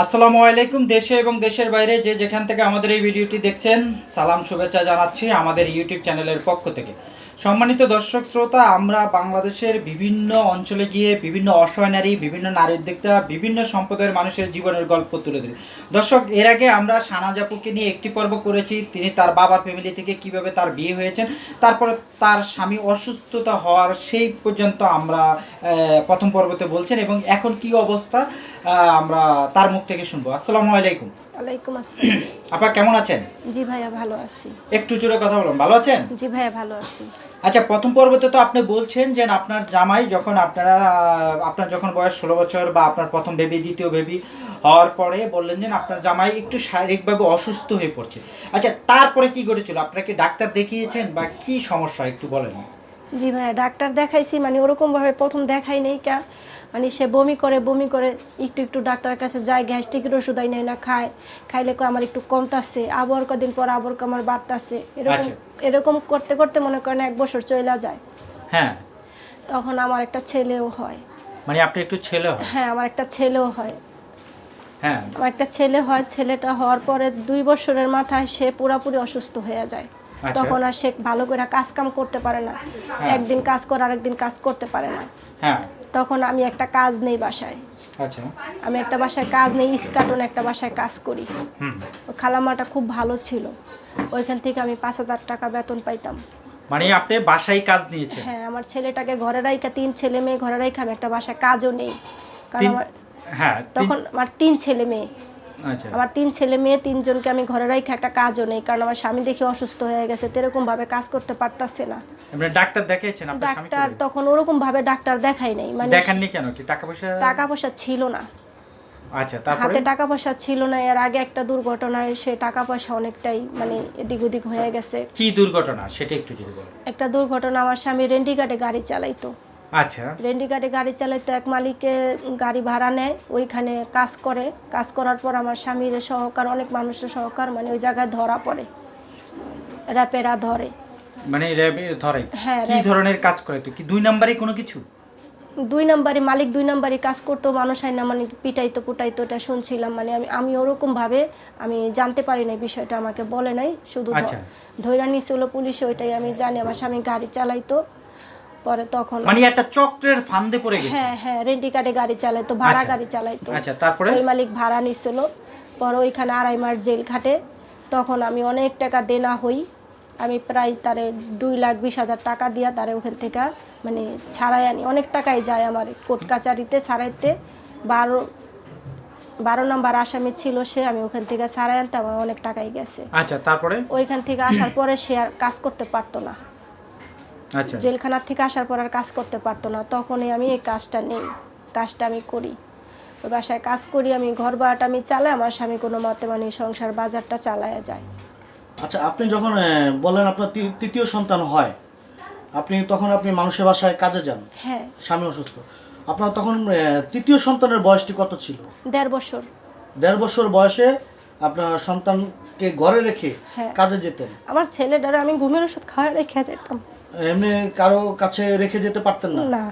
আসসালামু আলাইকুম, দেশে এবং দেশের বাইরে যে যেখান থেকে আমাদের এই ভিডিওটি দেখছেন, সালাম, শুভেচ্ছা জানাচ্ছি আমাদের ইউটিউব চ্যানেলের পক্ষ থেকে। সম্মানিত দর্শক শ্রোতা আমরা বাংলাদেশের বিভিন্ন অঞ্চলে গিয়ে বিভিন্ন অসহায় নারী বিভিন্ন নারী উদ্যোক্তা বিভিন্ন সম্প্রদায়ের মানুষের জীবনের গল্প তুলে ধরি। দর্শক এর আগে আমরা সানাজাপুকে নিয়ে একটি পর্ব করেছি। তিনি তার বাবার ফ্যামিলি থেকে কীভাবে তার বিয়ে হয়েছেন তারপরে তার স্বামী অসুস্থতা হওয়ার সেই পর্যন্ত আমরা প্রথম পর্বতে বলছেন এবং এখন কি অবস্থা আমরা তার মুখ থেকে শুনব। আসসালামু আলাইকুম। ওয়ালাইকুম আসসালাম। আপা কেমন আছেন? জি ভাইয়া ভালো আছি। একটু জোরে কথা বলুন। ভালো আছেন? জি ভাইয়া ভালো আছি। আচ্ছা প্রথম পর্বতে তো আপনি বলছেন যে আপনার জামাই যখন আপনারা আপনার যখন বয়স ষোলো বছর বা আপনার প্রথম বেবি দ্বিতীয় বেবি হওয়ার পরে বললেন যে আপনার জামাই একটু শারীরিকভাবে অসুস্থ হয়ে পড়ছে। আচ্ছা তারপরে কি ঘটেছিল? আপনারা কি ডাক্তার দেখিয়েছেন বা কি সমস্যা? একটু বলেন। জি ভাইয়া, ডাক্তার দেখাইছি মানে ওরকমভাবে প্রথম দেখাই নেই কা। মানে সে বমি করে বমি করে একটু একটু ডাক্তারের কাছে যায় গ্যাস্ট্রিকের ওষুধ আই নেয় না খায় খাইলে কো আমার একটু কমতাছে আবার কদিন পর আবার আমার বাড়তাছে। এরকম আচ্ছা। এরকম করতে করতে মনে করেন এক বছর চলে যায়। হ্যাঁ। তখন আমার একটা ছেলেও হয়। মানে আপনি একটু ছেলে হয়? হ্যাঁ আমার একটা ছেলেও হয়। হ্যাঁ। আমার একটা ছেলে হয় ছেলেটা হওয়ার পরে দুই বছরের মাথায় সে পুরাপুরি অসুস্থ হয়ে যায়। আচ্ছা। তখন আর সে ভালো করে কাজ কাম করতে পারে না। একদিন কাজ করে আরেকদিন কাজ করতে পারে না। হ্যাঁ। তখন আমি একটা কাজ নেই বাসায়। আচ্ছা। আমি একটা বাসায় কাজ নেই ইস্কাটন একটা বাসায় কাজ করি। হুম। খালামাটা খুব ভালো ছিল। ওইখান থেকে আমি পাঁচ হাজার টাকা বেতন পাইতাম। মানে আপনি বাসায় কাজ নিয়েছেন? হ্যাঁ আমার ছেলেটাকে ঘরে রাইখা তিন ছেলে মেয়ে ঘরে রাইখা আমি একটা বাসায় কাজও নেই। কারণ আমার হ্যাঁ তখন আমার তিন ছেলে মেয়ে। আমার তিন ছেলে মেয়ে তিনজনকে আমি ঘরে রাইখা একটা কাজও নেই কারণ আমার স্বামী দেখে অসুস্থ হয়ে গেছে এরকম ভাবে কাজ করতে পারতাছে না। আপনি ডাক্তার দেখিয়েছেন ডাক্তার তখন ওরকম ভাবে ডাক্তার দেখাই নাই মানে দেখাননি কেন কি? টাকা পয়সা? টাকা পয়সা ছিল না। আচ্ছা তারপরে? হাতে টাকা পয়সা ছিল না এর আগে একটা দুর্ঘটনায় সে টাকা পয়সা অনেকটাই মানে এদিক ওদিক হয়ে গেছে। কি দুর্ঘটনা? সেটা একটু যদি বলেন। একটা দুর্ঘটনা আমার স্বামী রেন্ডিঘাটে গাড়ি চালাইতো। আচ্ছা। রেন্ডিঘাটে গাড়ি চালাইতো এক মালিকে গাড়ি ভাড়া নেয় ওইখানে কাজ করে। কাজ করার পর আমার স্বামীর সহকার অনেক মানুষের সহকার মানে ওই জায়গায় ধরা পড়ে। র্যাপেরা ধরে। মানে র্যাবে ধরে? হ্যাঁ, কি ধরনের কাজ করে তো? কি দুই নাম্বারে কোনো কিছু? দুই নাম্বারে মালিক দুই নাম্বারে কাজ করতো মানুষ হয় না মানে পিটাইতো পুটাইতো এটা শুনছিলাম। মানে আমি আমি ওরকম ভাবে আমি জানতে পারি নাই বিষয়টা আমাকে বলে নাই শুধু ধ- আচ্ছা। নিছিল পুলিশ ওইটাই আমি জানি। আমার স্বামী গাড়ি চালাইতো পরে তখন মানে একটা চক্রের ফান্দে পড়ে গেছে। হ্যাঁ হ্যাঁ রেন্টি কার্ডে গাড়ি চালাইতো ভাড়া আচ্ছা। গাড়ি চালাইতো আচ্ছা তারপরে? ওই মালিক ভাড়া নিছিল পরে ওইখানে আড়াই মাস জেল খাটে। তখন আমি অনেক টাকা দেনা হই আমি প্রায় তারে দুই লাখ বিশ হাজার টাকা দিয়া তারে ওখান থেকে মানে ছাড়াই আনি। অনেক টাকাই যায় আমার কোর্ট কাচারিতে ছাড়াইতে। বারো বারো নম্বর আসামি ছিল সে আমি ওখান থেকে ছাড়াই আনতে আমার অনেক টাকাই গেছে। আচ্ছা তারপরে? ওইখান থেকে আসার পরে সে আর কাজ করতে পারতো না। আচ্ছা। জেলখানার থেকে আসার পর আর কাজ করতে পারতো না। তখনই আমি এই কাজটা নেই। কাজটা আমি করি। ওই বাসায় কাজ করি আমি ঘর ভাড়াটা আমি চালাই আমার স্বামী কোনো মতে মানে সংসার বাজারটা চালায়া যায়। আচ্ছা আপনি যখন আহ, বললেন আপনার তৃতীয় সন্তান হয় আপনি তখন আপনি মানুষের বাসায় কাজে যান? হ্যাঁ। স্বামী অসুস্থ। আপনার তখন তৃতীয় সন্তানের বয়সটি কত ছিল? দেড় বছর। দেড় বছর বয়সে আপনার সন্তানকে ঘরে রেখে হ্যাঁ। কাজে যেতেন? আমার ছেলেটারে আমি ঘুমের ওষুধ খাওয়া রেখে যেতাম। এমনি কারও কাছে রেখে যেতে পারতেন না? না।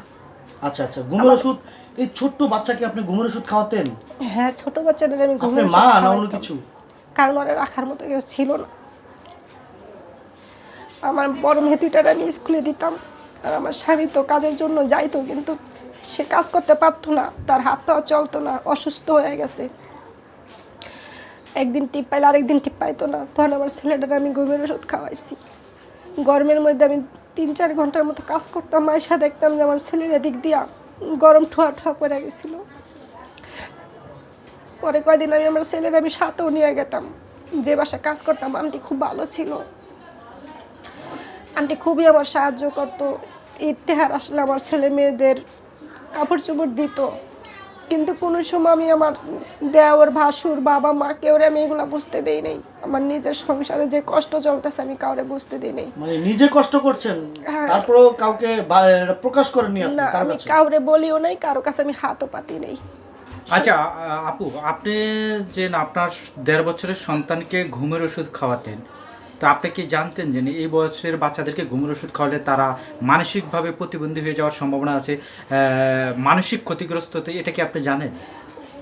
আচ্ছা আচ্ছা ঘুমের ওষুধ এই ছোট্ট বাচ্চাকে আপনি ঘুমের ওষুধ খাওয়াতেন? হ্যাঁ ছোট বাচ্চাদের আমি ঘুমের মা না অন্য কিছু? কারণ ওরা রাখার মতো কেউ ছিল না। আমার বড় মেয়েটিটার আমি স্কুলে দিতাম। আর আমার স্বামী তো কাজের জন্য যাইতো কিন্তু সে কাজ করতে পারতো না। তার হাত পাও চলতো না অসুস্থ হয়ে গেছে। একদিন টিপ পাইলে আরেকদিন টিপ পাইতো না। তখন আমার ছেলেটার আমি ঘুমের ওষুধ খাওয়াইছি। গরমের মধ্যে আমি তিন চার ঘণ্টার মতো কাজ করতাম মায়ের দেখতাম যে আমার ছেলের এদিক দিয়া গরম ঠোয়া ঠোয়া পড়ে গেছিল। পরে কয়দিন আমি আমার ছেলের আমি সাথেও নিয়ে গেতাম। যে বাসায় কাজ করতাম, আন্টি খুব ভালো ছিল। আন্টি খুবই আমার সাহায্য করতো। ইত্তেহার আসলে আমার ছেলে মেয়েদের কাপড় চোপড় দিত। কিন্তু কোনো সময় আমি আমার দেওয়ার ভাসুর বাবা মা কেউরে আমি এগুলো বুঝতে দেই নাই। আমার নিজের সংসারে যে কষ্ট চলতেছে আমি কাউরে বুঝতে দিই নাই। মানে নিজে কষ্ট করছেন হ্যাঁ। কাউকে বা- প্রকাশ আপনি না আমি কাউরে বলিও নাই কারও কাছে আমি হাতও পাতি নেই। আচ্ছা আপু আপনি যে আপনার দেড় বছরের সন্তানকে ঘুমের ওষুধ খাওয়াতেন তো আপনি কি জানতেন যে এই বয়সের বাচ্চাদেরকে ঘুমের ওষুধ খাওয়ালে তারা মানসিকভাবে প্রতিবন্ধী হয়ে যাওয়ার সম্ভাবনা আছে মানসিক ক্ষতিগ্রস্ত এটা কি আপনি জানেন?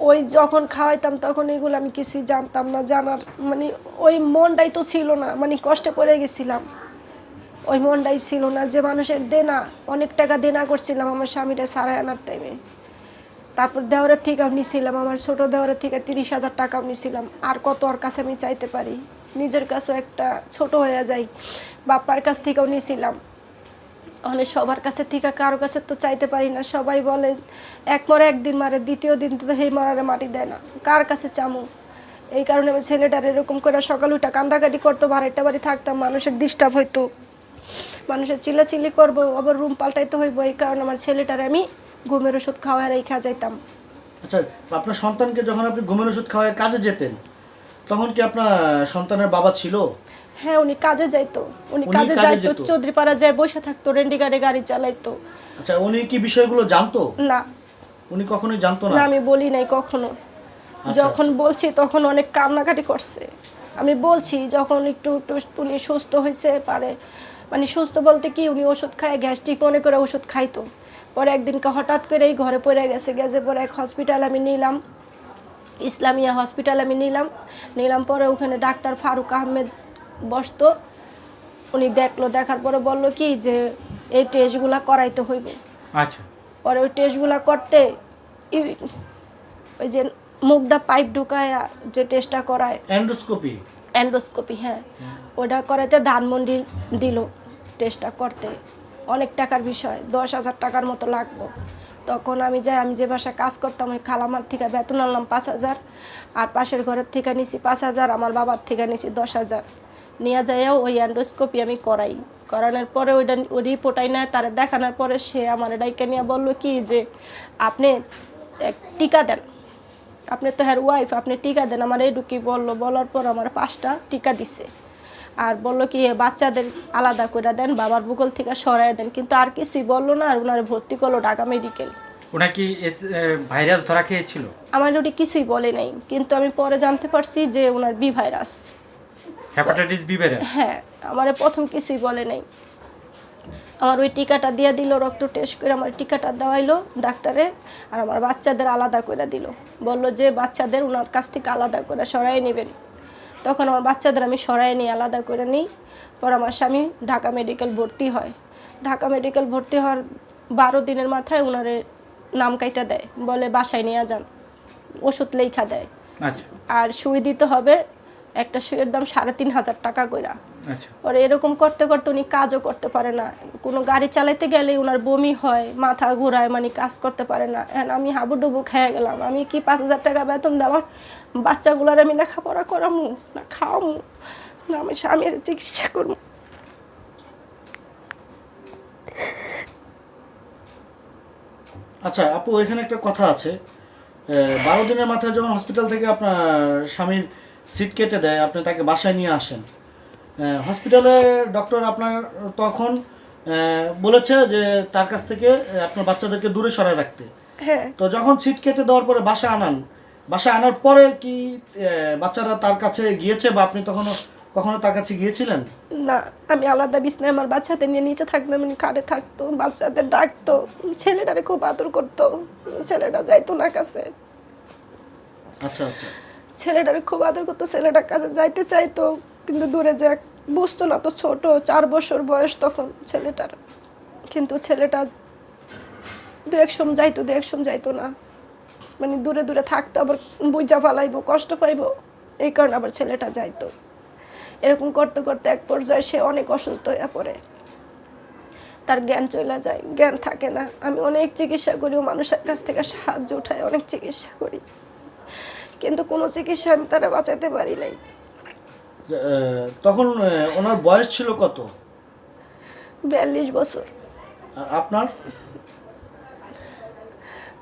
ওই যখন খাওয়াইতাম তখন এগুলো আমি কিছুই জানতাম না, জানার মানে ওই মনটাই তো ছিল না মানে কষ্টে পড়ে গেছিলাম। ওই মনটাই ছিল না যে মানুষের দেনা, অনেক টাকা দেনা করছিলাম আমার স্বামীটা সারাই আনার টাইমে তারপর দেওয়ারের থেকেও নিছিলাম, আমার ছোট দেওয়ারের থেকে তিরিশ হাজার টাকাও নিছিলাম, আর কত ওর কাছে আমি চাইতে পারি? নিজের কাছেও একটা ছোট হয়ে যাই, বাপ্পার কাছ থেকেও নিয়েছিলাম মানে সবার কাছে থেকে কারও কাছে তো চাইতে পারি না। সবাই বলে, এক মরে একদিন মারে, দ্বিতীয় দিন তো সেই মরারে মাটি দেয় না। কার কাছে চামু? এই কারণে আমি ছেলেটার এরকম করে সকাল উঠা কান্দাকাটি করতো বাড়িটা বাড়ি থাকতাম, মানুষের ডিস্টার্ব হইতো। মানুষের চিল্লাচিল্লি করব, আবার রুম পাল্টাইতে হইব, এই কারণে আমার ছেলেটার আমি ঘুমের ওষুধ খাওয়াই রেখা যাইতাম। আচ্ছা আপনার সন্তানকে যখন আপনি ঘুমের ওষুধ খাওয়ায় কাজে যেতেন তখন কি আপনার সন্তানের বাবা ছিল? হ্যাঁ উনি কাজে যাইতো। উনি কাজে যাইতো? চৌধুরীপাড়া যায় বসে থাকতো রেন্ডি গাড়ি গাড়ি চালাইতো। আচ্ছা উনি কি বিষয়গুলো জানতো? না। উনি কখনোই জানতো না? আমি বলি নাই কখনো। আচ্ছা, যখন বলছি তখন অনেক কান্নাকাটি করছে। আমি বলছি যখন একটু একটু উনি সুস্থ হয়েছে পারে মানে সুস্থ বলতে কি উনি ওষুধ খায় গ্যাস্ট্রিক মনে করে ওষুধ খাইতো। পরে একদিনকে হঠাৎ করেই ঘরে পড়ে গেছে গেছে পরে এক হসপিটাল আমি নিলাম। ইসলামিয়া হসপিটাল আমি নিলাম। নিলাম পরে ওখানে ডাক্তার ফারুক আহমেদ বসতো। উনি দেখল দেখার পরে বলল কি যে এই টেস্টগুলা করাইতে হইব। আচ্ছা। পরে ওই টেস্টগুলা করতে ওই যে মুগদা পাইপ ঢুকায় যে টেস্টটা করায়। এন্ডোস্কোপি অ্যান্ডোস্কোপি হ্যাঁ। ওটা করাতে ধানমন্ডি দিল টেস্টটা করতে। অনেক টাকার বিষয় দশ হাজার টাকার মতো লাগবো। তখন আমি যাই, আমি যে বাসায় কাজ করতাম, ওই খালামার থেকে বেতন আনলাম পাঁচ হাজার, আর পাশের ঘরের থেকে নিছি পাঁচ হাজার, আমার বাবার থেকে নিছি দশ হাজার। নিয়ে যাইও ওই অ্যান্ডোস্কোপি আমি করাই। করানোর পরে ওইটা ওই রিপোর্টাই নেয় তারা দেখানোর পরে সে আমার ডাইকে নিয়ে বলল কি যে, আপনি এক টিকা দেন। আপনি তো হ্যার ওয়াইফ আপনি টিকা দেন। আমার এইটুকি বলল, বলার পর আমার পাঁচটা টিকা দিছে। আর বলল কি বাচ্চাদের আলাদা করে দেন বাবার বুকল থেকে সরাই দেন। কিন্তু আর কিছুই বলল না আর ওনার ভর্তি করল ঢাকা মেডিকেল। ওনার কি ভাইরাস ধরা খেয়েছিল? আমার ওটি কিছুই বলে নাই কিন্তু আমি পরে জানতে পারছি যে ওনার B virus. Hepatitis B virus হ্যাঁ আমার প্রথম কিছুই বলে নাই। আমার ওই টিকাটা দিয়ে দিল রক্ত টেস্ট করে আমার টিকাটা দেওয়াইলো ডাক্তারে আর আমার বাচ্চাদের আলাদা করে দিল। বলল যে বাচ্চাদের ওনার কাছ থেকে আলাদা করে সরাই নেবেন। তখন আমার বাচ্চাদের আমি সরাই নিই আলাদা করে নিই। পর আমার স্বামী ঢাকা মেডিকেল ভর্তি হয়। ঢাকা মেডিকেল ভর্তি হওয়ার বারো দিনের মাথায় ওনারে নাম কাইটা দেয় বলে বাসায় নিয়ে যান ওষুধ লেখা দেয়। আচ্ছা। আর সুই দিতে হবে একটা সুইয়ের দাম সাড়ে তিন হাজার টাকা কইরা। আচ্ছা। আর এরকম করতে করতে উনি কাজও করতে পারে না। কোনো গাড়ি চালাইতে গেলে ওনার বমি হয় মাথা ঘোরায় মানে কাজ করতে পারে না। এখন আমি হাবুডুবু খেয়ে গেলাম। আমি কি পাঁচ হাজার টাকা বেতন দেওয়ার? বাচ্চাগুলোর আমি লেখাপড়া করামু না খাওয়ামু না আমি স্বামীর চিকিৎসা করব আচ্ছা আপু এখানে একটা কথা আছে। বারো দিনের মাথায় যখন হসপিটাল থেকে আপনার স্বামীর সিট কেটে দেয় আপনি তাকে বাসায় নিয়ে আসেন। হসপিটালে ডক্টর আপনার তখন বলেছে যে তার কাছ থেকে আপনার বাচ্চাদেরকে দূরে সরায় রাখতে। হ্যাঁ। তো যখন ছিট কেটে দেওয়ার পরে বাসা আনান বাসা আনার পরে কি বাচ্চারা তার কাছে গিয়েছে বা আপনি তখনও কখনো তার কাছে গিয়েছিলেন? না আমি আলাদা বিছনায় আমার বাচ্চাদের নিয়ে নিচে থাকতাম আমি কাঠে থাকতো বাচ্চাদের ডাকতো ছেলেটারে খুব আদর করতো ছেলেটা যাইতো না কাছে। আচ্ছা আচ্ছা। ছেলেটারে খুব আদর করতো ছেলেটার কাছে যাইতে চাইতো কিন্তু দূরে যে বুঝতো না, তো ছোট চার বছর বয়স তখন ছেলেটার। কিন্তু ছেলেটা দু এক সময় যাইতো, দু এক সময় যাইতো না। মানে দূরে দূরে থাকতো, আবার বুঝা ফালাইবো, কষ্ট পাইবো, এই কারণে আবার ছেলেটা যাইতো। এরকম করতে করতে এক পর্যায়ে সে অনেক অসুস্থ হয়ে পড়ে। তার জ্ঞান চলে যায়, জ্ঞান থাকে না। আমি অনেক চিকিৎসা করি ও মানুষের কাছ থেকে সাহায্য উঠাই অনেক চিকিৎসা করি। কিন্তু কোনো চিকিৎসা আমি তারা বাঁচাতে পারি নাই। তখন ওনার বয়স ছিল কত? বিয়াল্লিশ বছর। আর আপনার?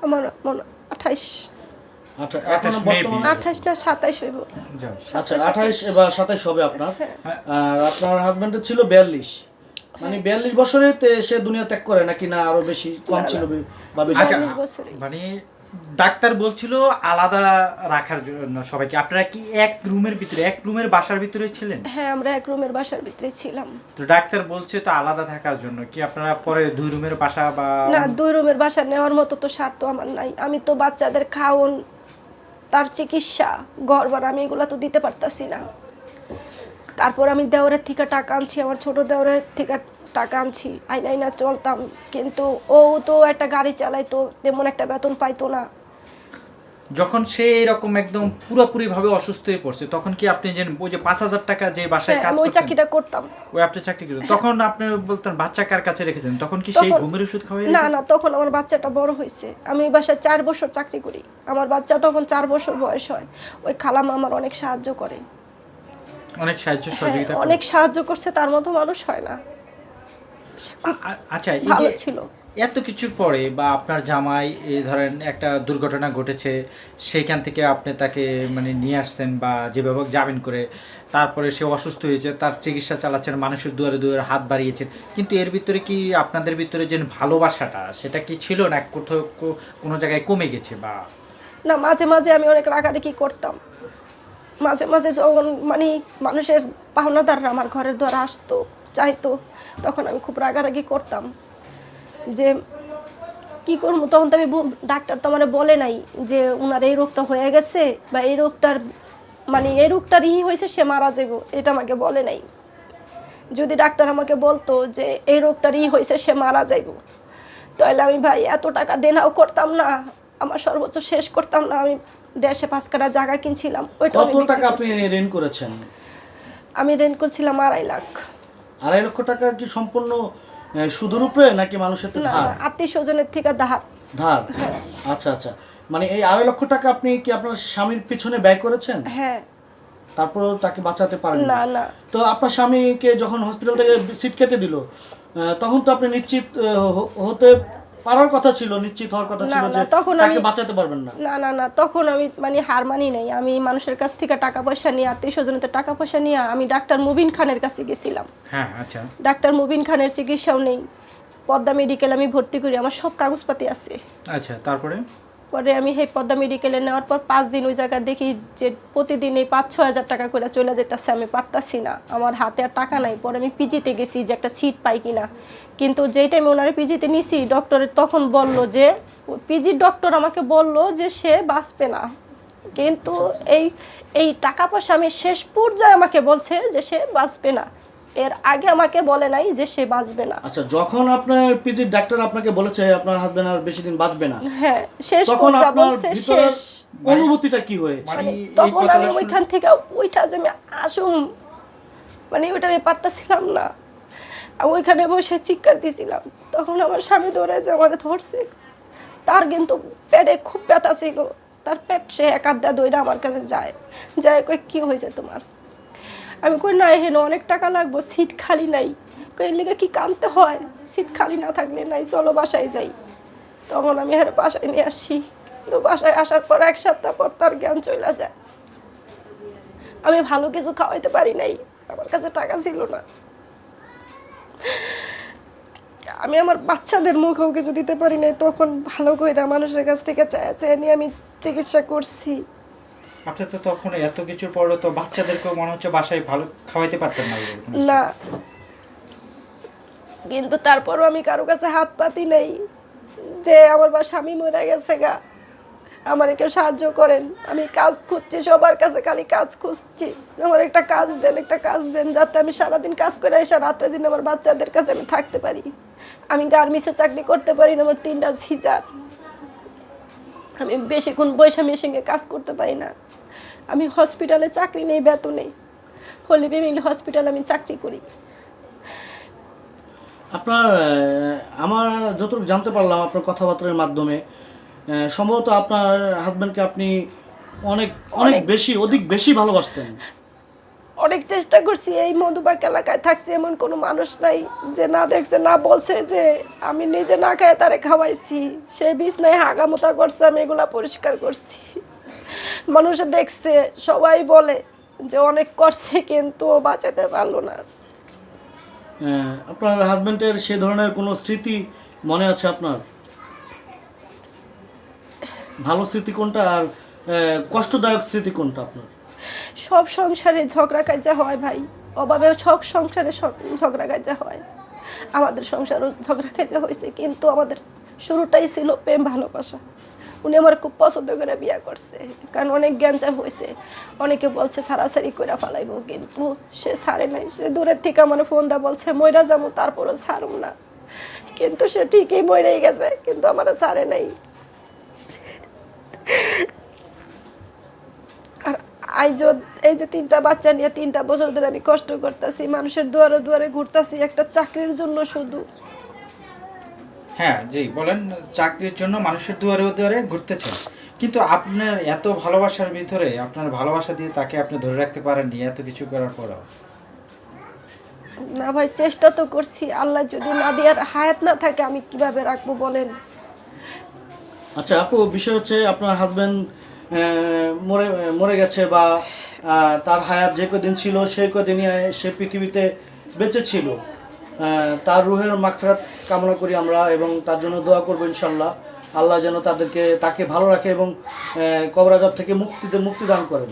আমার মনে আঠাইশ। আচ্ছা আঠাইশ না সাতাইশ হইব। আচ্ছা আঠাইশ বা সাতাইশ হবে আপনার। আর আপনার হাজবেন্ডের ছিল বিয়াল্লিশ। মানে বিয়াল্লিশ বছরে সে দুনিয়া ত্যাগ করে নাকি না আরও বেশি কম ছিল বা বেশি? মানে ডাক্তার বলছিল আলাদা রাখার জন্য সবাইকে। আপনারা কি এক রুমের ভিতরে এক রুমের বাসার ভিতরে ছিলেন? হ্যাঁ আমরা এক রুমের বাসার ভিতরে ছিলাম। তো ডাক্তার বলছে তো আলাদা থাকার জন্য কি আপনারা পরে দুই রুমের বাসা বা না দুই রুমের বাসা নেওয়ার মতো তো স্বার্থ আমার নাই। আমি তো বাচ্চাদের খাওন তার চিকিৎসা ঘর ভাড়া আমি এগুলো তো দিতে পারতাছি না। তারপর আমি দেওরের থেকে টাকা আনছি আমার ছোট দেওরের থেকে টাকা আনছি আইনা আইনা চলতাম কিন্তু ও তো একটা গাড়ি চালাইতো তেমন একটা বেতন পাইতো না। যখন সে এরকম একদম পুরোপুরি ভাবে অসুস্থ হয়ে পড়ছে তখন কি আপনি যে ওই যে পাঁচ হাজার টাকা যে বাসায় হ্যাঁ, কাজ ওই চাকরিটা করতাম। ওই আপনি চাকরি করতেন তখন আপনি বলতেন বাচ্চা কার কাছে রেখেছেন? তখন কি সেই ঘুমের ওষুধ খাওয়াই না না তখন আমার বাচ্চাটা বড় হয়েছে। আমি ওই বাসায় চার বছর চাকরি করি। আমার বাচ্চা তখন চার বছর বয়স হয়। ওই খালামা আমার অনেক সাহায্য করে। অনেক সাহায্য হ্যাঁ, সহযোগিতা অনেক সাহায্য করছে তার মতো মানুষ হয় না। আচ্ছা এই যে ছিল। এত কিছুর পরে বা আপনার জামাই এই ধরেন একটা দুর্ঘটনা ঘটেছে সেইখান থেকে আপনি তাকে মানে নিয়ে আসছেন বা যেভাবে জামিন করে তারপরে সে অসুস্থ হয়েছে তার চিকিৎসা চালাচ্ছেন মানুষের দুয়ারে দুয়ারে হাত বাড়িয়েছেন কিন্তু এর ভিতরে কি আপনাদের ভিতরে যে ভালোবাসাটা সেটা কি ছিল না কোথাও কোনো জায়গায় কমে গেছে বা? না মাঝে মাঝে আমি অনেক রাগারাগি করতাম। মাঝে মাঝে যখন মানে মানুষের পাওনাদাররা আমার ঘরের দ্বারা আসতো চাইতো তখন আমি খুব রাগারাগি করতাম যে কি করব? তখন তো আমি ডাক্তার তো আমার বলে নাই যে ওনার এই রোগটা হয়ে গেছে বা এই রোগটার মানে এই রোগটার ই হয়েছে সে মারা যাব এটা আমাকে বলে নাই। যদি ডাক্তার আমাকে বলতো যে এই রোগটার ই হয়েছে সে মারা যাইব। তাহলে আমি ভাই এত টাকা দেনাও করতাম না আমার সর্বোচ্চ শেষ করতাম না আমি দেশে পাঁচ কাটা জায়গা কিনছিলাম। ওইটা কত টাকা আপনি ঋণ করেছেন? আমি রেন্ট করছিলাম আড়াই লাখ। আড়াই লক্ষ টাকা কি সম্পূর্ণ সুদের উপরে নাকি মানুষের তো ধার? আত্মীয় স্বজনের থেকে ধার। ধার? আচ্ছা আচ্ছা। মানে এই আড়াই লক্ষ টাকা আপনি কি আপনার স্বামীর পিছনে ব্যয় করেছেন? হ্যাঁ। তারপরে তাকে বাঁচাতে পারেন না না। তো আপনার স্বামীকে যখন হসপিটাল থেকে সিট কেটে দিল তখন তো আপনি নিশ্চিত হতে পারার কথা ছিল নিশ্চিত হওয়ার কথা না, ছিল যে তখন তাকে আমি- বাঁচাতে পারবেন না। না না না তখন আমি মানে হার মানি নাই। আমি মানুষের কাছ থেকে টাকা পয়সা নিয়ে আত্মীয় স্বজনের টাকা পয়সা নিয়ে আমি ডাক্তার মুবিন খানের কাছে গেছিলাম। হ্যাঁ আচ্ছা। ডাক্তার মুবিন খানের চিকিৎসাও নেই। পদ্মা মেডিকেল আমি ভর্তি করি আমার সব কাগজপাতি আছে। আচ্ছা তারপরে? পরে আমি সেই পদ্মা মেডিকেলে নেওয়ার পর পাঁচ দিন ওই জায়গায় দেখি যে প্রতিদিন এই পাঁচ ছ হাজার টাকা করে চলে যেতেছে আমি পারতাছি না। আমার হাতে আর টাকা নাই। পরে আমি পিজিতে গেছি যে একটা সিট পাই কিনা। কিন্তু যেই টাইমে ওনারা পিজিতে নিছি ডক্টরের তখন বলল যে পিজির ডক্টর আমাকে বলল যে সে বাঁচবে না। কিন্তু এই এই টাকা পয়সা আমি শেষ পর্যায়ে আমাকে বলছে যে সে বাঁচবে না। এর আগে আমাকে বলে নাই যে সে বাঁচবে না। আচ্ছা যখন আপনার পিজির ডাক্তার আপনাকে বলেছে আপনার হাজবেন্ড আর বেশি দিন বাঁচবে না হ্যাঁ শেষ তখন আপনার শেষ। অনুভূতিটা কি হয়েছে? মানে মানে তখন আমি ওইখান থেকে ওইটা যে আমি আসুম মানে ওইটা আমি পারতেছিলাম না। ওইখানে বসে চিৎকার দিয়েছিলাম তখন আমার স্বামী দৌড়ে যে আমার ধরছে। তার কিন্তু পেটে খুব ব্যথা ছিল। তার পেট সে এক আধা দইরা আমার কাছে যায়। যায় কই, কী হয়েছে তোমার? আমি কই, না এখানে অনেক টাকা লাগবো, সিট খালি নাই। কই লিগে কি কানতে হয়? সিট খালি না থাকলে নাই, চলো বাসায় যাই। তখন আমি আর বাসায় নিয়ে আসি। কিন্তু বাসায় আসার পর এক সপ্তাহ পর তার জ্ঞান চলে যায়। আমি ভালো কিছু খাওয়াইতে পারি নাই। আমার কাছে টাকা ছিল না। আমি আমার বাচ্চাদের মুখেও কিছু দিতে পারি নাই তখন ভালো করে মানুষের কাছ থেকে চায় চেয়ে নিয়ে আমি চিকিৎসা করছি। আপনি তো তখন এত কিছু পরও তো বাচ্চাদেরকেও মনে হচ্ছে বাসায় ভালো খাওয়াইতে পারতেন না না। কিন্তু তারপরও আমি কারও কাছে হাত পাতি নেই যে আমার বা স্বামী মরে গেছে গা। আমার কেউ সাহায্য করেন। আমি কাজ খুঁজছি, সবার কাছে খালি কাজ খুঁজছি। আমার একটা কাজ দেন, একটা কাজ দেন, যাতে আমি সারাদিন কাজ করে এসে রাত্রে দিন আমার বাচ্চাদের কাছে আমি থাকতে পারি। আমি গার্মেন্টসে চাকরি করতে পারি না, আমার তিনটা সিজার। আমি বেশিক্ষণ বৈশা মেশিনে কাজ করতে পারি না। আমি হসপিটালে চাকরি নেই, বেতন হলি ফ্যামিলি হসপিটালে আমি চাকরি করি। আপনার আমার যতটুকু জানতে পারলাম আপনার কথাবার্তার মাধ্যমে সম্ভবত আপনার হাজব্যান্ডকে আপনি অনেক অনেক বেশি অধিক বেশি ভালোবাসতেন। অনেক চেষ্টা করছি এই মধুবাগ এলাকায় থাকছি এমন কোনো মানুষ নাই যে না দেখছে না বলছে যে আমি নিজে না খাই তারে খাওয়াইছি সে বিছনায় হাগামোতা করছে আমি এগুলা পরিষ্কার করছি। মানুষে দেখছে সবাই বলে যে অনেক করছে কিন্তু ও বাঁচাতে পারল না। আপনার হাজবেন্ডের সে ধরনের কোনো স্মৃতি মনে আছে আপনার? ভালো স্মৃতি কোনটা আর কষ্টদায়ক স্মৃতি কোনটা আপনার? সব সংসারে ঝগড়া কাজা হয় ভাই। অভাবে সব সংসারে ঝগড়া কাজা হয়। আমাদের সংসারও ঝগড়া কাজা হয়েছে, কিন্তু আমাদের শুরুটাই ছিল প্রেম, ভালোবাসা। উনি আমার খুব পছন্দ করে বিয়ে করছে, কারণ অনেক জ্ঞানজাম হয়েছে। অনেকে বলছে, সারাসারি করে ফেলাইবো কিন্তু সে ছাড়ে নাই। সে দূরের থেকে আমার ফোন দা বলছে ময়রা যাব তারপরও ছাড়ুম না। কিন্তু সে ঠিকই মরেই গেছে, কিন্তু আমার ছাড়ে নাই। আর আইজ এই যে তিনটা বাচ্চা নিয়ে তিনটা বছর ধরে আমি কষ্ট করতেছি মানুষের দুয়ারে দুয়ারে ঘুরতেছি একটা চাকরির জন্য শুধু। হ্যাঁ জি বলেন চাকরির জন্য মানুষের দুয়ারে দুয়ারে ঘুরতেছেন। কিন্তু আপনার এত ভালোবাসার ভিতরে আপনার ভালোবাসা দিয়ে তাকে আপনি ধরে রাখতে পারেননি এত কিছু করার পরও? না ভাই চেষ্টা তো করছি আল্লাহ যদি না দেওয়ার হায়াত না থাকে আমি কীভাবে রাখব বলেন? আচ্ছা আপু, বিষয় হচ্ছে আপনার হাজবেন্ড মরে মরে গেছে বা তার হায়াত যে কদিন ছিল সেই কদিনই সে পৃথিবীতে বেঁচে ছিল। তার রুহের মাগফিরাত কামনা করি আমরা এবং তার জন্য দোয়া করব ইনশাল্লাহ আল্লাহ যেন তাদেরকে, তাকে ভালো রাখে এবং কবরাজব থেকে মুক্তিতে মুক্তি দান করেন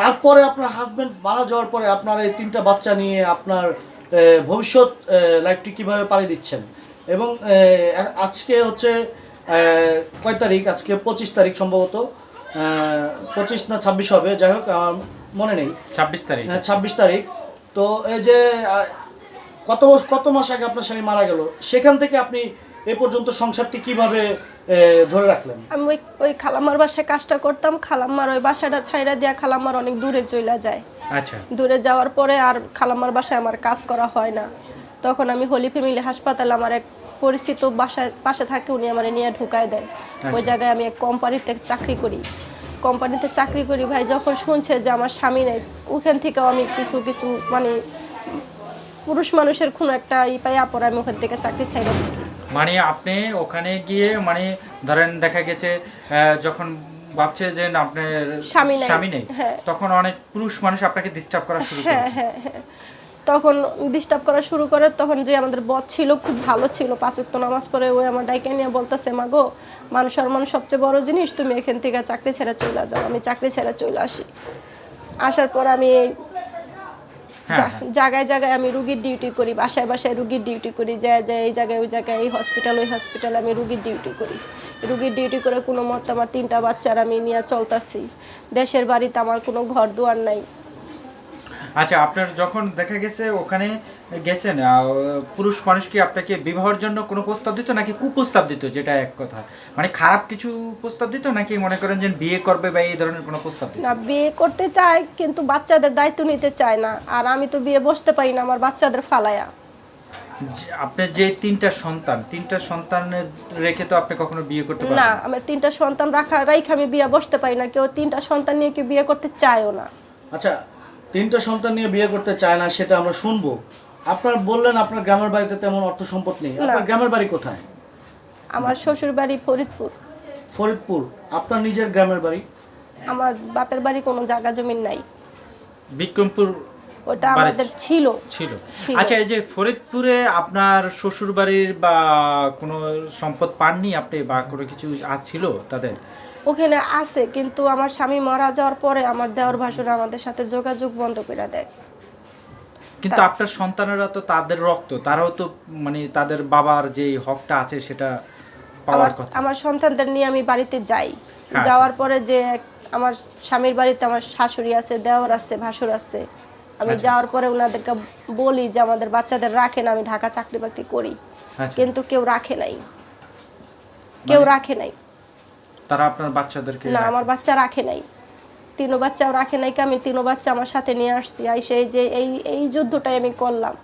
তারপরে আপনার হাজবেন্ড মারা যাওয়ার পরে আপনার এই তিনটা বাচ্চা নিয়ে আপনার ভবিষ্যৎ লাইফটি কীভাবে পাড়ি দিচ্ছেন? এবং আজকে হচ্ছে কয় তারিখ? আজকে পঁচিশ তারিখ সম্ভবত। পঁচিশ না ছাব্বিশ হবে যাই হোক আমার মনে নেই। ছাব্বিশ তারিখ। হ্যাঁ ছাব্বিশ তারিখ। তো এই যে কত কত মাস আগে আপনার স্বামী মারা গেল? সেখান থেকে আপনি এ পর্যন্ত সংসারটি কীভাবে ধরে রাখলেন? আমি ওই ওই খালাম্মার বাসায় কাজটা করতাম। খালাম্মার ওই বাসাটা ছাইরা দিয়া খালাম্মার অনেক দূরে চলে যায়। আচ্ছা। দূরে যাওয়ার পরে আর খালাম্মার বাসায় আমার কাজ করা হয় না। তখন আমি হোলি ফ্যামিলি হাসপাতালে আমার এক পরিচিত বাসায় পাশে থাকে উনি আমার নিয়ে ঢুকায় দেন ওই জায়গায় আমি এক কোম্পানিতে চাকরি করি। কোম্পানিতে চাকরি করি ভাই যখন শুনছে যে আমার স্বামী নেই ওখান থেকেও আমি কিছু কিছু মানে পুরুষ মানুষের কোনো একটা ই পাইয়া পরে আমি ওখান থেকে চাকরি ছেড়ে দিচ্ছি মানে আপনি ওখানে গিয়ে মানে ধরেন দেখা গেছে যখন ভাবছে যে আপনার স্বামী নাই। স্বামী নেই হ্যাঁ। তখন অনেক পুরুষ মানুষ আপনাকে ডিস্টার্ব করা শুরু করে হ্যাঁ হ্যাঁ হ্যাঁ। তখন ডিস্টার্ব করা শুরু করে তখন যে আমাদের বধ ছিল খুব ভালো ছিল। পাঁচক্ত নামাজ পড়ে ওই আমার ডাইকে নিয়ে বলতেছে মা গো মানুষ আর মানুষ সবচেয়ে বড় জিনিস তুমি এখান থেকে চাকরি ছেড়ে চলে যাও আমি চাকরি ছেড়ে চলে আসি। আসার পর আমি হ্যাঁ জা- জায়গায় জায়গায় আমি রুগীর ডিউটি করি বাসায় বাসায় রুগীর ডিউটি করি যে যে এই জায়গায় ওই জায়গায় এই হসপিটাল ওই হসপিটালে আমি রুগীর ডিউটি করি। রুগীর ডিউটি করে কোনো মতে আমার তিনটা বাচ্চার আমি নিয়ে চলতেছি। দেশের বাড়িতে আমার কোনো ঘর দুয়ার নাই। আচ্ছা আপনার যখন দেখা গেছে ওখানে গেছেন পুরুষ মানুষ কি আপনাকে বিবাহের জন্য কোনো প্রস্তাব দিত নাকি কুপ্রস্তাব দিত যেটা এক কথা? মানে খারাপ কিছু প্রস্তাব দিত নাকি মনে করেন যে বিয়ে করবে বা এই ধরনের কোনো প্রস্তাব দিত? না বিয়ে করতে চায় কিন্তু বাচ্চাদের দায়িত্ব নিতে চায় না। আর আমি তো বিয়ে বসতে পারি না আমার বাচ্চাদের ফালায়া। যে আপনার যে তিনটা সন্তান তিনটা সন্তান রেখে তো আপনি কখনো বিয়ে করতে না পারবেন না। আমি তিনটা সন্তান রাখা রাইখে আমি বিয়ে বসতে পারি না। কেউ তিনটা সন্তান নিয়ে কেউ বিয়ে করতে চায়ও না। আচ্ছা তিনটা সন্তান নিয়ে বিয়ে করতে চায় না সেটা আমরা শুনব। আপনার বললেন আপনার গ্রামের বাড়িতে তেমন অর্থ সম্পদ নেই। আপনার গ্রামের বাড়ি কোথায়? আমার শ্বশুর বাড়ি ফরিদপুর। ফরিদপুর। আপনার নিজের গ্রামের বাড়ি? আমার বাপের বাড়ি কোনো জায়গা জমিন নাই। বিক্রমপুর ওটা আমাদের ছিল। ছিল। ছিল। আচ্ছা এই যে ফরিদপুরে আপনার শ্বশুর বাড়ির বা কোনো সম্পদ পাননি আপনি বা কোনো কিছু আজ ছিল তাদের? ওখানে আছে কিন্তু আমার স্বামী মারা যাওয়ার পরে আমার দেওয়ার ভাসুর আমাদের সাথে যোগাযোগ বন্ধ করে দেয়। কিন্তু আপনার সন্তানেরা তো তাদের রক্ত তারাও তো মানে তাদের বাবার যে হকটা আছে সেটা পাওয়ার কথা। আমার সন্তানদের নিয়ে আমি বাড়িতে যাই। আচ্ছা। যাওয়ার পরে যে আমার স্বামীর বাড়িতে আমার শাশুড়ি আছে দেওর আছে ভাসুর আছে। আমি আচ্ছা। যাওয়ার পরে ওনাদেরকে বলি যে আমাদের বাচ্চাদের রাখেন আমি ঢাকা চাকরি বাকরি করি। আচ্ছা। কিন্তু কেউ রাখে নাই। কেউ মানে- রাখে নাই। তারা আপনার বাচ্চাদেরকে না আমার বাচ্চা রাখে নাই। তিনো বাচ্চাও রাখে নাই আমি তিনো বাচ্চা আমার সাথে নিয়ে আসছি। আর সেই যে এই এই যুদ্ধটাই আমি করলাম।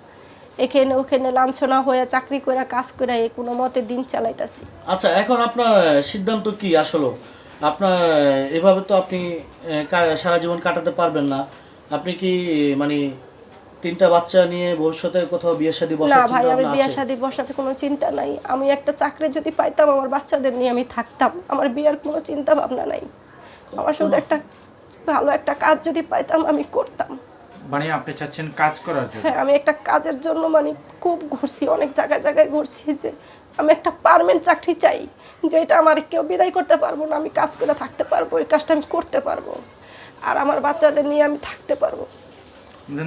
এখানে ওখানে লাঞ্ছনা হয়ে চাকরি করে কাজ করে এই কোনো মতে দিন চালাইতাছি। আচ্ছা এখন আপনার সিদ্ধান্ত কি আসলে? আপনার এভাবে তো আপনি সারা জীবন কাটাতে পারবেন না। আপনি কি মানে তিনটা বাচ্চা নিয়ে ভবিষ্যতে কোথাও বিয়ে শাদী না ভাই আমি বিয়ে শাদী বসাতে কোনো চিন্তা নাই। আমি একটা চাকরি যদি পাইতাম আমার বাচ্চাদের নিয়ে আমি থাকতাম। আমার বিয়ের কোনো চিন্তা ভাবনা নাই। আমার শুধু একটা ভালো একটা কাজ যদি পাইতাম আমি করতাম। মানে আপনি চাচ্ছেন কাজ করার জন্য? হ্যাঁ আমি একটা কাজের জন্য মানে খুব ঘুরছি অনেক জায়গায় জায়গায় ঘুরছি যে আমি একটা পারমানেন্ট চাকরি চাই যেটা আমার কেউ বিদায় করতে পারব না। আমি কাজ করে থাকতে পারব এই কাজটা আমি করতে পারব। আর আমার বাচ্চাদের নিয়ে আমি থাকতে পারব।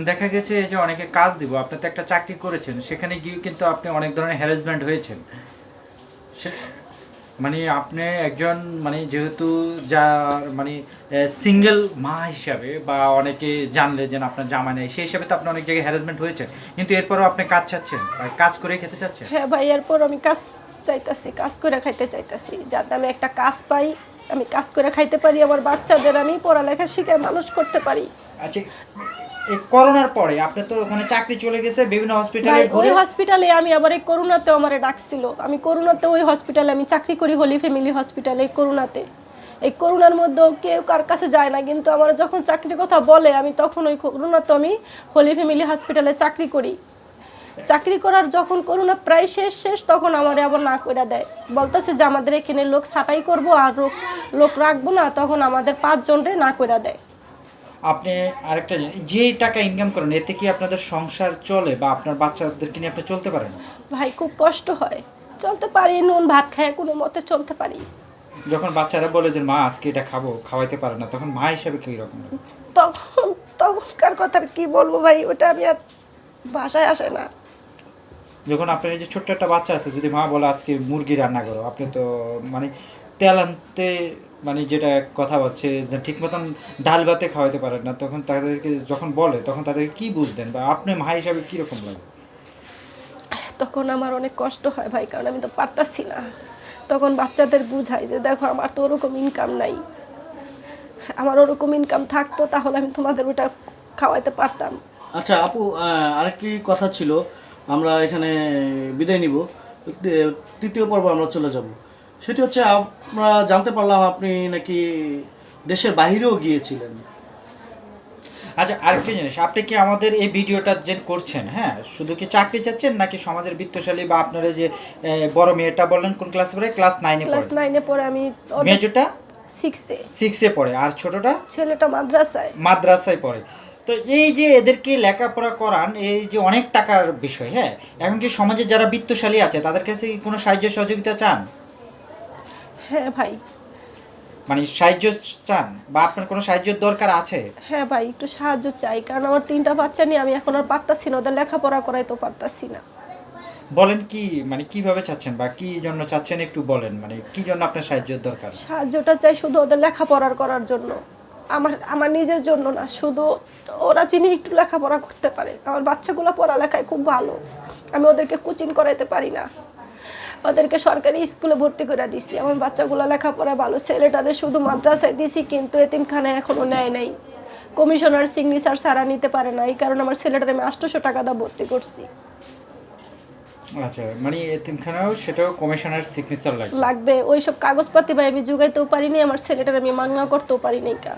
দেখা গেছে এই যে অনেকে কাজ দিব আপনি তো একটা চাকরি করেছেন সেখানে গিয়ে কিন্তু আপনি অনেক ধরনের হ্যারাসমেন্ট হয়েছেন। মানে আপনি একজন মানে যেহেতু যা মানে সিঙ্গেল মা হিসাবে বা অনেকে জানলে যে আপনার জামা নেই সেই হিসাবে তো আপনি অনেক জায়গায় হ্যারাসমেন্ট হয়েছে কিন্তু এরপরও আপনি কাজ চাচ্ছেন কাজ করে খেতে চাচ্ছেন? হ্যাঁ ভাই এরপর আমি কাজ চাইতাছি কাজ করে খাইতে চাইতাছি। যাতে আমি একটা কাজ পাই আমি কাজ করে খাইতে পারি আমার বাচ্চাদের আমি পড়ালেখা শিখে মানুষ করতে পারি। আচ্ছা এই করোনার পরে আপনি তো ওখানে চাকরি চলে গেছে বিভিন্ন হসপিটালে ওই হসপিটালে আমি আবার এই করোনাতেও আমারে ডাকছিল। আমি করোনাতে ওই হসপিটালে আমি চাকরি করি হোলি ফ্যামিলি হসপিটালে এই করোনাতে। এই করোনার মধ্যেও কেউ কার কাছে যায় না কিন্তু আমার যখন চাকরির কথা বলে আমি তখন ওই করোনাতে আমি হোলি ফ্যামিলি হসপিটালে চাকরি করি। চাকরি করার যখন করোনা প্রায় শেষ শেষ তখন আমার আবার না করে দেয়। বলতেছে যে আমাদের এখানে লোক ছাটাই করব আর লোক লোক রাখব না। তখন আমাদের পাঁচজনরে না করে দেয়। আপনি আরেকটা জিনিস যে টাকা ইনকাম করেন এতে কি আপনাদের সংসার চলে বা আপনার বাচ্চাদেরকে নিয়ে আপনি চলতে পারেন? ভাই খুব কষ্ট হয়। চলতে পারি নুন ভাত খায় কোনো মতে চলতে পারি। যখন বাচ্চারা বলে যে মা আজকে এটা খাব খাওয়াইতে পারে না তখন মা হিসাবে কি রকম? তখন তখনকার কথা কি বলব ভাই ওটা আমি আর ভাষায় আসে না। যখন আপনার এই যে ছোট্ট একটা বাচ্চা আছে যদি মা বলে আজকে মুরগি রান্না করো আপনি তো মানে তেল আনতে মানে যেটা কথা হচ্ছে যে ঠিক মতন ডাল ভাতে খাওয়াতে পারেন না তখন তাদেরকে যখন বলে তখন তাদেরকে কি বুঝতেন বা আপনি মা হিসাবে কীরকম লাগে? তখন আমার অনেক কষ্ট হয় ভাই কারণ আমি তো পারতাছি না। তখন বাচ্চাদের বুঝাই যে দেখো আমার তো ওরকম ইনকাম নাই। আমার ওরকম ইনকাম থাকতো তাহলে আমি তোমাদের ওটা খাওয়াইতে পারতাম। আচ্ছা আপু আরেকটি কথা ছিল আমরা এখানে বিদায় নিব। তৃতীয় পর্ব আমরা চলে যাব। সেটি হচ্ছে আমরা জানতে পারলাম আপনি নাকি দেশের বাইরেও গিয়েছিলেন। আচ্ছা আরেকটা জিনিস আপনি কি আমাদের এই ভিডিওটা যে করছেন হ্যাঁ শুধু কি চাকরি চাচ্ছেন নাকি সমাজের বৃত্তশালী বা আপনারা যে বড় মেয়েটা বললেন কোন ক্লাসে পড়ে? ক্লাস নাইনে ক্লাস পড়ে। নাইনে পরে আমি মেজরটা সিক্সে সিক্সে পড়ে। আর ছোটটা? ছেলেটা মাদ্রাসায়। মাদ্রাসায় পড়ে। তো এই যে এদেরকে লেখাপড়া করান এই যে অনেক টাকার বিষয় হ্যাঁ এখন কি সমাজে যারা বৃত্তশালী আছে তাদের কাছে কি কোনো সাহায্য সহযোগিতা চান? হ্যাঁ ভাই। মানে সাহায্য চান বা আপনার কোনো সাহায্যের দরকার আছে? হ্যাঁ ভাই একটু সাহায্য চাই। কারণ আমার তিনটা বাচ্চা নিয়ে আমি এখন আর পারতাছি না ওদের লেখাপড়া করাইতে পারতাছি না। বলেন কি মানে কীভাবে চাচ্ছেন বা কি জন্য চাচ্ছেন একটু বলেন মানে কি জন্য আপনার সাহায্যের দরকার? সাহায্যটা চাই শুধু ওদের লেখাপড়ার করার জন্য। আমার আমার নিজের জন্য না শুধু ওরা যিনি একটু লেখাপড়া করতে পারে। আমার বাচ্চাগুলো পড়ালেখায় খুব ভালো। আমি ওদেরকে কোচিং করাইতে পারি না। ওদেরকে সরকারি স্কুলে ভর্তি করে দিছি। আমার বাচ্চাগুলো লেখাপড়া ভালো ছেলেটারে শুধু মাদ্রাসায় দিছি কিন্তু এতিমখানায় এখনও নেয় নাই। কমিশনার সিগনেচার সারা নিতে পারে না এই কারণে আমার ছেলেটারে আমি আটশোশো টাকা দা ভর্তি করছি। আচ্ছা মানে এতিমখানাও সেটাও কমিশনার সিগনেচার লাগে লাগবে ওইসব কাগজপাতি ভাই আমি জোগাইতেও পারিনি আমার ছেলেটার আমি মাংনা করতেও নাই কা।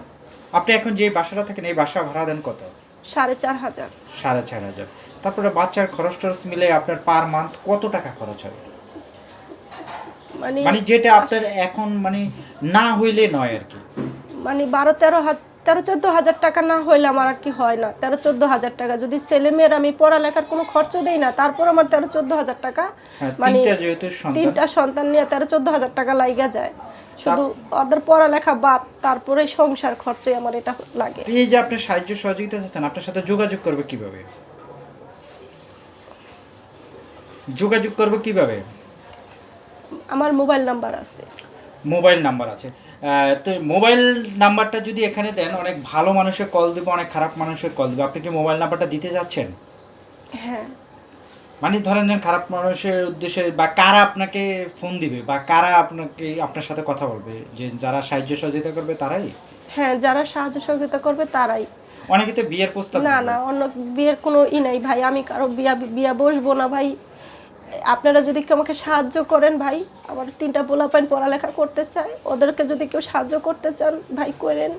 আপনি এখন যে বাসাটা থাকেন এই বাসা ভাড়া দেন কত? সাড়ে চার হাজার। সাড়ে চার হাজার। তারপরে বাচ্চার খরচ টরচ মিলে আপনার পার মান্থ কত টাকা খরচ হয় মানে মানে যেটা আপনার এখন মানে না হইলে নয় আর কি। মানে বারো তেরো হাজার তেরো চোদ্দ হাজার টাকা না হইলে আমার আর কি হয় না। তেরো চোদ্দ হাজার টাকা। যদি ছেলে মেয়ের আমি পড়ালেখার কোনো খরচ দেই না তারপর আমার তেরো চোদ্দ হাজার টাকা হ্যাঁ, মানে তিনটা সন্তান। তিনটা সন্তান নিয়ে তেরো চোদ্দ হাজার টাকা লাইগা যায়। শুধু ওদের পড়ালেখা বাদ তারপরে সংসার খরচে আমার এটা লাগে। এই যে আপনি সাহায্য সহযোগিতা চাচ্ছেন আপনার সাথে যোগাযোগ করবে কীভাবে? যোগাযোগ করবে কীভাবে? আমার মোবাইল নাম্বার আছে। মোবাইল নাম্বার আছে। তো মোবাইল নাম্বারটা যদি এখানে দেন অনেক ভালো মানুষের কল দিবে অনেক খারাপ মানুষের কল দিবে। আপনি কি মোবাইল নাম্বারটা দিতে যাচ্ছেন? হ্যাঁ। মানে ধরেন যে খারাপ মানুষের উদ্দেশ্যে বা কারা আপনাকে ফোন দিবে বা কারা আপনাকে আপনার সাথে কথা বলবে? যে যারা সাহায্য সহযোগিতা করবে তারাই? হ্যাঁ যারা সাহায্য সহযোগিতা করবে তারাই। অনেকে তো বিয়ের প্রস্তাব না না অন্য বিয়ের কোনো ই নাই ভাই। আমি কারও বিয়া বিয়া বসবো না ভাই। আপনারা যদি কেউ আমাকে সাহায্য করেন ভাই আমার তিনটা পোলাপাইন পড়ালেখা করতে চায় ওদেরকে যদি কেউ সাহায্য করতে চান ভাই করেন।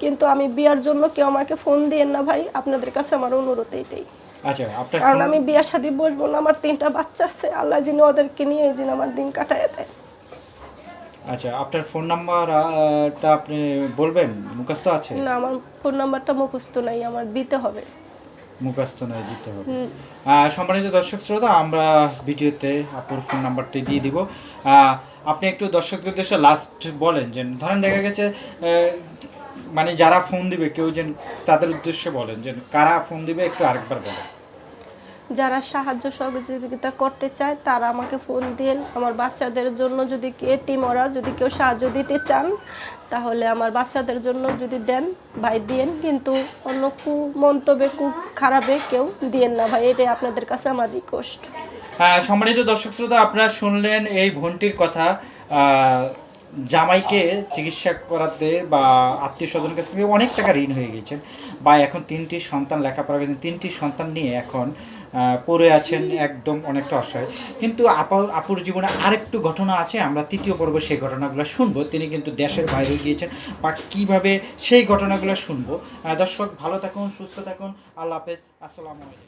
কিন্তু আমি বিয়ার জন্য কেউ আমাকে ফোন দিয়েন না ভাই আপনাদের কাছে আমার অনুরোধ এইটাই আচ্ছা কারণ আমি বিয়ার সাথে বসবো না আমার তিনটা বাচ্চা আছে আল্লাহ যিনি ওদেরকে নিয়ে এই যিনি আমার দিন কাটায় দেয়। আচ্ছা আপনার ফোন নাম্বারটা আপনি বলবেন? মুখস্থ আছে? না আমার ফোন নাম্বারটা মুখস্থ নাই আমার দিতে হবে। মুখস্থ নয় দিতে হবে। সম্মানিত দর্শক শ্রোতা আমরা ভিডিওতে আপুর ফোন নাম্বারটি দিয়ে দিব। আপনি একটু দর্শকদের উদ্দেশ্যে লাস্ট বলেন যে ধরেন দেখা গেছে মানে যারা ফোন দিবে কেউ যেন তাদের উদ্দেশ্যে বলেন যে কারা ফোন দিবে একটু আরেকবার বলেন। যারা সাহায্য সহযোগিতা করতে চায় তারা আমাকে ফোন দিন। আমার বাচ্চাদের জন্য যদি কে টিমরা যদি কেউ সাহায্য দিতে চান তাহলে আমার বাচ্চাদের জন্য যদি দেন ভাই দিয়েন কিন্তু অন্য কু মন্তব্যে কু খারাপে কেউ দিয়েন না ভাই এটাই আপনাদের কাছে আমার রিকোয়েস্ট হ্যাঁ, সম্মানিত দর্শক শ্রোতা আপনারা শুনলেন এই বোনটির কথা জামাইকে চিকিৎসা করাতে বা আত্মীয় স্বজনের কাছ থেকে অনেক টাকা ঋণ হয়ে গেছেন বা এখন তিনটি সন্তান লেখাপড়া করেছেন তিনটি সন্তান নিয়ে এখন পড়ে আছেন, একদম অনেকটা অসহায়। কিন্তু আপা, আপুর জীবনে আরেকটু ঘটনা আছে, আমরা তৃতীয় পর্ব সেই ঘটনাগুলো শুনব। তিনি কিন্তু দেশের বাইরে গিয়েছেন, বা কীভাবে সেই ঘটনাগুলো শুনব। দর্শক, ভালো থাকুন, সুস্থ থাকুন, আল্লাহ হাফেজ, আসসালামু আলাইকুম।